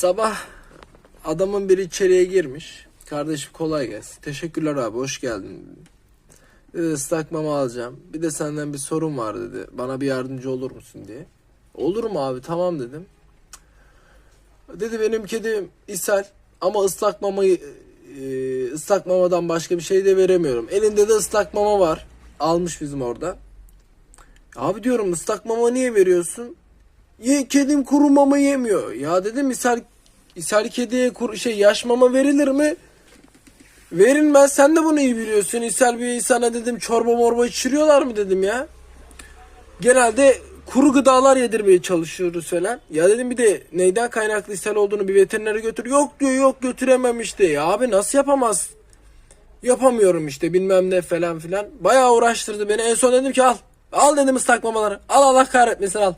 Sabah adamın biri içeriye girmiş. Kardeşim kolay gelsin. Teşekkürler abi hoş geldin. Dedi ıslak mama alacağım. Bir de senden bir sorun var dedi. Bana bir yardımcı olur musun diye. Olur mu abi tamam dedim. Dedi benim kedim ishal ama ıslak mamayı e, ıslak mamadan başka bir şey de veremiyorum. Elinde de ıslak mama var. Almış bizim orada. Abi diyorum ıslak mama niye veriyorsun? Ye, kedim kuru mama yemiyor. Ya dedim ishal, ishal kediye kuru, şey yaş mama verilir mi? Verilmez. Sen de bunu iyi biliyorsun. İshal bir insana dedim çorba morba içiriyorlar mı dedim ya. Genelde kuru gıdalar yedirmeye çalışıyoruz falan. Ya dedim bir de neyden kaynaklı ishal olduğunu bir veterinere götür. Yok diyor yok götüremem işte. Ya abi nasıl yapamaz? Yapamıyorum işte bilmem ne falan filan. Bayağı uğraştırdı beni. En son dedim ki al. Al dedim ıslak mamaları. Al Allah kahretmesin al.